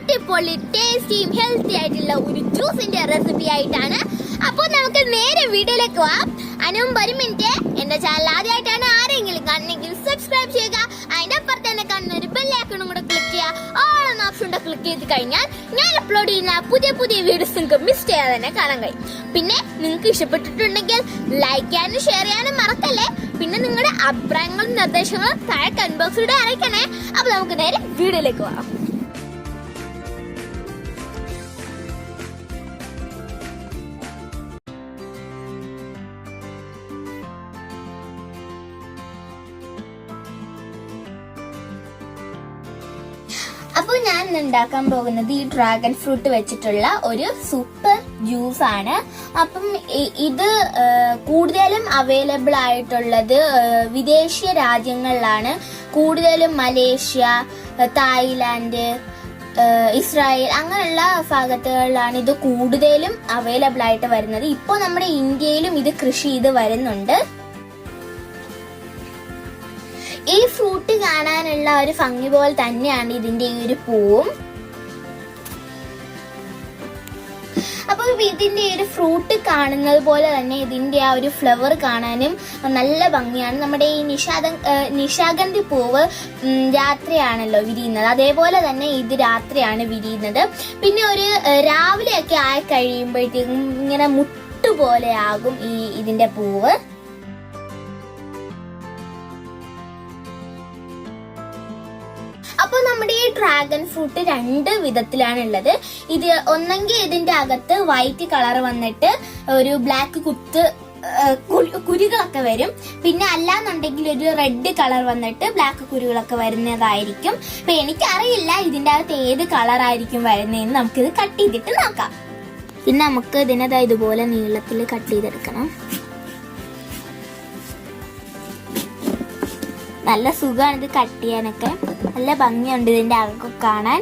അടിപൊളി ടേസ്റ്റിയും ഹെൽത്തി ആയിട്ടുള്ള ഒരു ജ്യൂസിന്റെ റെസിപ്പി ആയിട്ടാണ്. അപ്പോൾ നമുക്ക് നേരെ വീഡിയോയിലേക്ക് പോവാം. അനും ഒരു മിനിറ്റ് എന്റെ ചാനൽ ആദ്യമായിട്ടാണ്. ആരെങ്കിലും കാണണമെങ്കിൽ സബ്സ്ക്രൈബ് ചെയ്യുക. അതിന്റെ അപ്പുറത്ത് തന്നെ കാണുന്ന ഒരു ബെല്ലൈക്കണും കൂടെ ക്ലിക്ക് ചെയ്യുക. ഓൾ എന്ന ഓപ്ഷൻ ക്ലിക്ക് ചെയ്ത് കഴിഞ്ഞാൽ ഞാൻ അപ്ലോഡ് ചെയ്യുന്ന പുതിയ പുതിയ വീഡിയോസ് നിങ്ങൾക്ക് മിസ് ചെയ്യാതെ തന്നെ കാണാൻ കഴിയും. പിന്നെ നിങ്ങൾക്ക് ഇഷ്ടപ്പെട്ടിട്ടുണ്ടെങ്കിൽ ലൈക്ക് ചെയ്യാനും ഷെയർ ചെയ്യാനും മറക്കല്ലേ? പിന്നെ നിങ്ങളുടെ അഭിപ്രായങ്ങളും നിർദ്ദേശങ്ങളും താഴെ കമന്റ് ബോക്സിലൂടെ അറിയിക്കണേ. അപ്പൊ നമുക്ക് നേരെ വീഡിയോയിലേക്ക് പോകാം അപ്പോൾ ഞാൻ ഇന്ന് ഉണ്ടാക്കാൻ പോകുന്നത് ഈ ഡ്രാഗൺ ഫ്രൂട്ട് വെച്ചിട്ടുള്ള ഒരു സൂപ്പർ ജ്യൂസ് ആണ്. അപ്പം ഇത് കൂടുതലും അവൈലബിൾ ആയിട്ടുള്ളത് വിദേശ രാജ്യങ്ങളിലാണ്. കൂടുതലും മലേഷ്യ തായ്ലാന്റ് ഇസ്രായേൽ അങ്ങനെയുള്ള ഭാഗത്തുകളിലാണ് ഇത് കൂടുതലും അവൈലബിൾ ആയിട്ട് വരുന്നത്. ഇപ്പോൾ നമ്മുടെ ഇന്ത്യയിലും ഇത് കൃഷി ചെയ്ത് വരുന്നുണ്ട്. ഈ ഫ്രൂട്ട് കാണാനുള്ള ഒരു ഭംഗി പോലെ തന്നെയാണ് ഇതിന്റെ ഈ ഒരു പൂവും. അപ്പൊ ഇതിന്റെ ഒരു ഫ്രൂട്ട് കാണുന്നത് പോലെ തന്നെ ഇതിന്റെ ആ ഒരു ഫ്ലവർ കാണാനും നല്ല ഭംഗിയാണ്. നമ്മുടെ ഈ നിഷാദ നിഷാഗന്ധി പൂവ് രാത്രിയാണല്ലോ വിരിയുന്നത്. അതേപോലെ തന്നെ ഇത് രാത്രിയാണ് വിരിയുന്നത്. പിന്നെ ഒരു രാവിലെയൊക്കെ ആയി കഴിയുമ്പോഴത്തേക്കും ഇങ്ങനെ മുട്ടുപോലെ ആകും ഈ ഇതിന്റെ പൂവ്. അപ്പൊ നമ്മുടെ ഈ ഡ്രാഗൺ ഫ്രൂട്ട് രണ്ട് വിധത്തിലാണ് ഉള്ളത് ഇത് ഒന്നെങ്കിൽ ഇതിന്റെ അകത്ത് വൈറ്റ് കളർ വന്നിട്ട് ഒരു ബ്ലാക്ക് കുത്ത് കുരുകളൊക്കെ വരും. പിന്നെ അല്ലാന്നുണ്ടെങ്കിൽ ഒരു റെഡ് കളർ വന്നിട്ട് ബ്ലാക്ക് കുരുകളൊക്കെ വരുന്നതായിരിക്കും. അപ്പൊ എനിക്കറിയില്ല ഇതിന്റെ അകത്ത് ഏത് കളർ ആയിരിക്കും വരുന്നതെന്ന് നമുക്കിത് കട്ട് ചെയ്തിട്ട് നോക്കാം. പിന്നെ നമുക്ക് ഇതിനേതാ ഇതുപോലെ നീളത്തിൽ കട്ട് ചെയ്തെടുക്കണം. നല്ല സുഖമാണ് ഇത് കട്ട് ചെയ്യാനൊക്കെ. നല്ല ഭംഗിയുണ്ട് ഇതിന്റെ അകം കാണാൻ.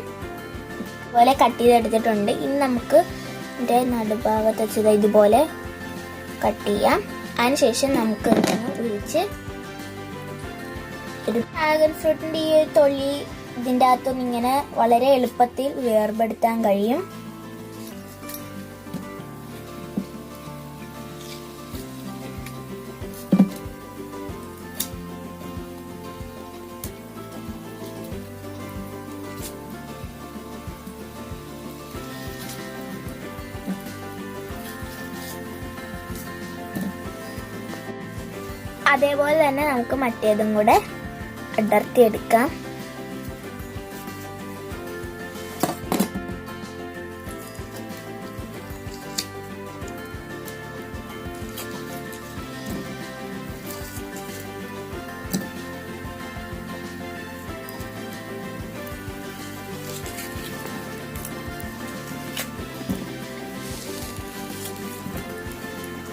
ഇതുപോലെ കട്ട് ചെയ്തെടുത്തിട്ടുണ്ട്. ഇനി നമുക്ക് ഇതിന്റെ നടുഭാഗത്ത് വെച്ചത് ഇതുപോലെ കട്ട് ചെയ്യാം. അതിനുശേഷം നമുക്ക് ഇതൊന്ന് വിരിച്ച് ഒരു ഡ്രാഗൺ ഫ്രൂട്ടിന്റെ ഈ തൊലി ഇതിന്റെ അകത്തൊന്നും ഇങ്ങനെ വളരെ എളുപ്പത്തിൽ വേർപെടുത്താൻ കഴിയും. അതേപോലെ തന്നെ നമുക്ക് മറ്റേതും കൂടെ അടർത്തി എടുക്കാം.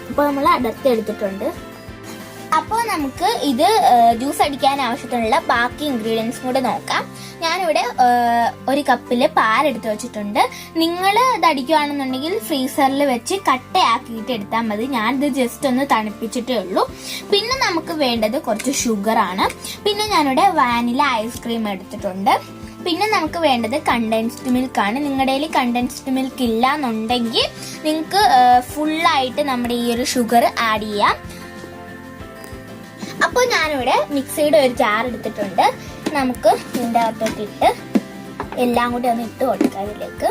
അപ്പോൾ നമ്മൾ അടർത്തി എടുത്തിട്ടുണ്ട്. അപ്പോൾ നമുക്ക് ഇത് ജ്യൂസ് അടിക്കാൻ ആവശ്യത്തിനുള്ള ബാക്കി ഇൻഗ്രീഡിയൻസ് കൂടെ നോക്കാം. ഞാനിവിടെ ഒരു കപ്പിൽ പാലെടുത്ത് വെച്ചിട്ടുണ്ട്. നിങ്ങൾ ഇത് അടിക്കുകയാണെന്നുണ്ടെങ്കിൽ ഫ്രീസറിൽ വെച്ച് കട്ടയാക്കിയിട്ട് എടുത്താൽ മതി. ഞാനിത് ജസ്റ്റ് ഒന്ന് തണുപ്പിച്ചിട്ടേ ഉള്ളൂ. പിന്നെ നമുക്ക് വേണ്ടത് കുറച്ച് ഷുഗറാണ് പിന്നെ ഞാനിവിടെ വാനില ഐസ്ക്രീം എടുത്തിട്ടുണ്ട്. പിന്നെ നമുക്ക് വേണ്ടത് കണ്ടൻസ്ഡ് മിൽക്ക് ആണ്. നിങ്ങളുടെ കയ്യിൽ കണ്ടൻസ്ഡ് മിൽക്ക് ഇല്ല എന്നുണ്ടെങ്കിൽ നിങ്ങൾക്ക് ഫുള്ളായിട്ട് നമ്മുടെ ഈ ഒരു ഷുഗർ ആഡ് ചെയ്യാം. അപ്പോൾ ഞാനിവിടെ മിക്സിയുടെ ഒരു ജാർ എടുത്തിട്ടുണ്ട്. നമുക്ക് ഇതിന്റെ അകത്തോട്ട് ഇട്ട് എല്ലാം കൂടി ഒന്ന് ഇട്ട് കൊടുക്കാം ഇതിലേക്ക്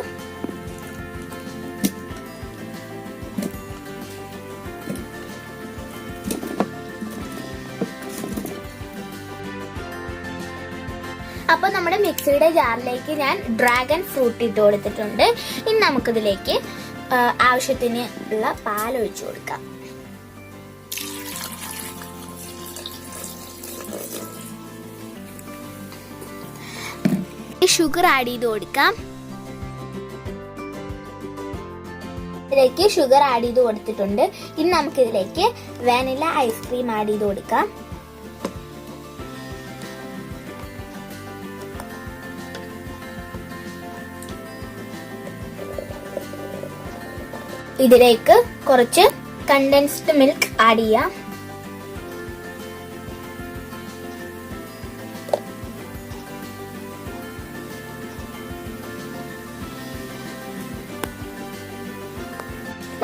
അപ്പോൾ നമ്മുടെ മിക്സിയുടെ ജാറിലേക്ക് ഞാൻ ഡ്രാഗൺ ഫ്രൂട്ട് ഇട്ട് കൊടുത്തിട്ടുണ്ട്. ഇനി നമുക്കിതിലേക്ക് ആവശ്യത്തിന് ഉള്ള പാൽ ഒഴിച്ചു കൊടുക്കാം. ഷുഗർ ആഡ് ചെയ്ത് കൊടുക്കാം. ഇതിലേക്ക് ഷുഗർ ആഡ് ചെയ്ത് കൊടുത്തിട്ടുണ്ട്. ഇനി നമുക്ക് ഇതിലേക്ക് വാനില ഐസ്ക്രീം ആഡ് ചെയ്ത് കൊടുക്കാം. ഇതിലേക്ക് കുറച്ച് കണ്ടൻസ്ഡ് മിൽക്ക് ആഡ് ചെയ്യാം.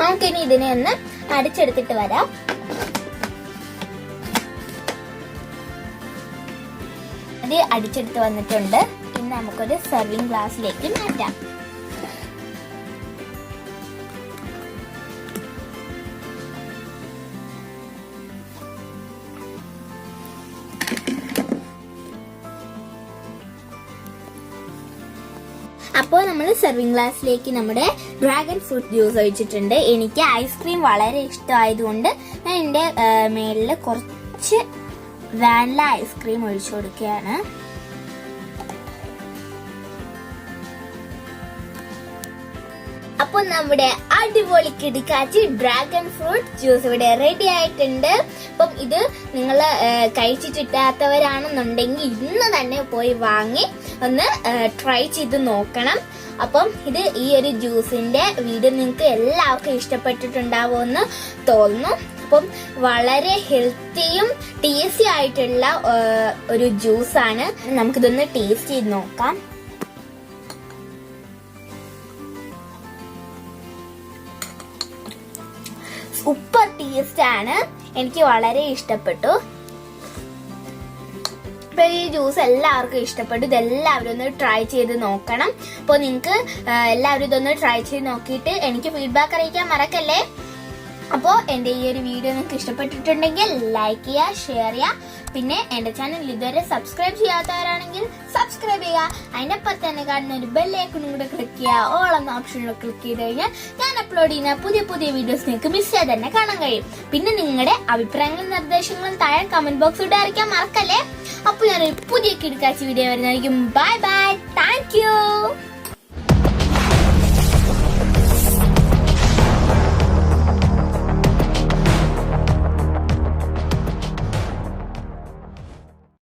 നമുക്കിനി ഇതിനെ ഒന്ന് അടിച്ചെടുത്തിട്ട് വരാം. അത് അടിച്ചെടുത്ത് വന്നിട്ടുണ്ട്. ഇനി നമുക്കൊരു സെർവിങ് ഗ്ലാസ്സിലേക്ക് മാറ്റാം. അപ്പോൾ നമ്മൾ സെർവിങ് ഗ്ലാസ്സിലേക്ക് നമ്മുടെ ഡ്രാഗൺ ഫ്രൂട്ട് ജ്യൂസ് ഒഴിച്ചിട്ടുണ്ട്. എനിക്ക് ഐസ്ക്രീം വളരെ ഇഷ്ടമായതുകൊണ്ട് ഞാൻ എന്റെ മേളിൽ കുറച്ച് വാനില ഐസ്ക്രീം ഒഴിച്ചു കൊടുക്കുകയാണ്. അപ്പൊ നമ്മുടെ അടിപൊളി കിടിക്കാച്ചി ഡ്രാഗൺ ഫ്രൂട്ട് ജ്യൂസ് ഇവിടെ റെഡി ആയിട്ടുണ്ട്. അപ്പം ഇത് നിങ്ങൾ കഴിച്ചിട്ടില്ലാത്തവരാണെന്നുണ്ടെങ്കിൽ ഇന്ന് തന്നെ പോയി വാങ്ങി ഒന്ന് ട്രൈ ചെയ്ത് നോക്കണം. അപ്പം ഇത് ഈ ഒരു ജ്യൂസിന്റെ വീഡിയോ നിങ്ങൾക്ക് എല്ലാവർക്കും ഇഷ്ടപ്പെട്ടിട്ടുണ്ടാവുമെന്ന് തോന്നുന്നു. അപ്പം വളരെ ഹെൽത്തിയും ടേസ്റ്റി ആയിട്ടുള്ള ഒരു ജ്യൂസാണ്. നമുക്കിതൊന്ന് ടേസ്റ്റ് ചെയ്ത് നോക്കാം. സൂപ്പർ ടേസ്റ്റ് ആണ് എനിക്ക് വളരെ ഇഷ്ടപ്പെട്ടു. അപ്പൊ ഈ ജ്യൂസ് എല്ലാവർക്കും ഇഷ്ടപ്പെട്ടു ഇത് എല്ലാവരും ഒന്ന് ട്രൈ ചെയ്ത് നോക്കണം. അപ്പോൾ നിങ്ങൾക്ക് എല്ലാവരും ഇതൊന്ന് ട്രൈ ചെയ്ത് നോക്കിയിട്ട് എനിക്ക് ഫീഡ്ബാക്ക് അറിയിക്കാൻ മറക്കല്ലേ? അപ്പോൾ എന്റെ ഈ ഒരു വീഡിയോ നിങ്ങൾക്ക് ഇഷ്ടപ്പെട്ടിട്ടുണ്ടെങ്കിൽ ലൈക്ക് ചെയ്യുക ഷെയർ ചെയ്യുക. പിന്നെ എന്റെ ചാനൽ ഇതുവരെ സബ്സ്ക്രൈബ് ചെയ്യാത്തവരാണെങ്കിൽ സബ്സ്ക്രൈബ് ചെയ്യുക. അതിനൊപ്പം തന്നെ കാണുന്ന ഒരു ബെല്ലൈക്കണും കൂടെ ക്ലിക്ക് ചെയ്യുക. ഓൾ എന്ന ഓപ്ഷനിൽ ക്ലിക്ക് ചെയ്ത് കഴിഞ്ഞാൽ ഞാൻ അപ്ലോഡ് ചെയ്യുന്ന പുതിയ പുതിയ വീഡിയോസ് നിങ്ങൾക്ക് മിസ് ചെയ്യാതെ തന്നെ കാണാൻ കഴിയും. പിന്നെ നിങ്ങളുടെ അഭിപ്രായങ്ങളും നിർദ്ദേശങ്ങളും താഴെ കമന്റ് ബോക്സിലൂടെ അറിയിക്കാൻ മറക്കല്ലേ? അപ്പോൾ ഞാനൊരു പുതിയ കിടക്കാച്ചി വീഡിയോ വരുന്നതായിരിക്കും. Bye bye thank you